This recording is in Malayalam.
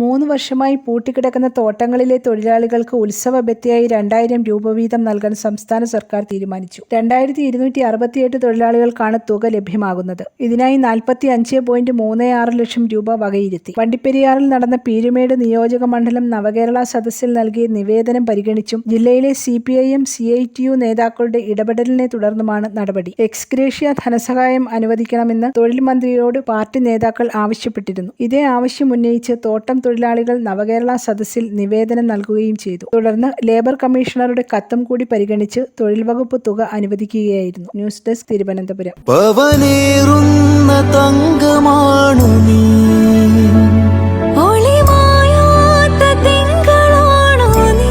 മൂന്ന് വർഷമായി പൂട്ടിക്കിടക്കുന്ന തോട്ടങ്ങളിലെ തൊഴിലാളികൾക്ക് ഉത്സവ ബത്തിയായി രണ്ടായിരം രൂപ വീതം നൽകാൻ സംസ്ഥാന സർക്കാർ തീരുമാനിച്ചു. രണ്ടായിരത്തി ഇരുന്നൂറ്റി അറുപത്തിയെട്ട് തൊഴിലാളികൾക്കാണ് തുക ലഭ്യമാകുന്നത്. ഇതിനായി നാൽപ്പത്തി അഞ്ച് പോയിന്റ് മൂന്ന് ആറ് ലക്ഷം രൂപ വകയിരുത്തി. വണ്ടിപ്പെരിയാറിൽ നടന്ന പീരുമേട് നിയോജക മണ്ഡലം നവകേരള സദസ്സിൽ നൽകിയ നിവേദനം പരിഗണിച്ചും ജില്ലയിലെ C P I M C I T U നേതാക്കളുടെ ഇടപെടലിനെ തുടർന്നുമാണ് നടപടി. എക്സ്ഗ്രേഷ്യ ധനസഹായം അനുവദിക്കണമെന്ന് തൊഴിൽ മന്ത്രിയോട് പാർട്ടി നേതാക്കൾ ആവശ്യപ്പെട്ടിരുന്നു. ഇതേ ആവശ്യം ഉന്നയിച്ച് തോട്ടം തൊഴിലാളികൾ നവകേരള സദസ്സിൽ നിവേദനം നൽകുകയും ചെയ്തു. തുടർന്ന് ലേബർ കമ്മീഷണറുടെ കത്തും കൂടി പരിഗണിച്ച് തൊഴിൽ വകുപ്പ് തുക അനുവദിക്കുകയായിരുന്നു. News desk Thiruvananthapuram. തങ്കമാണു നീ. ഒളിമായാത്ത തിങ്കളാണോ നീ.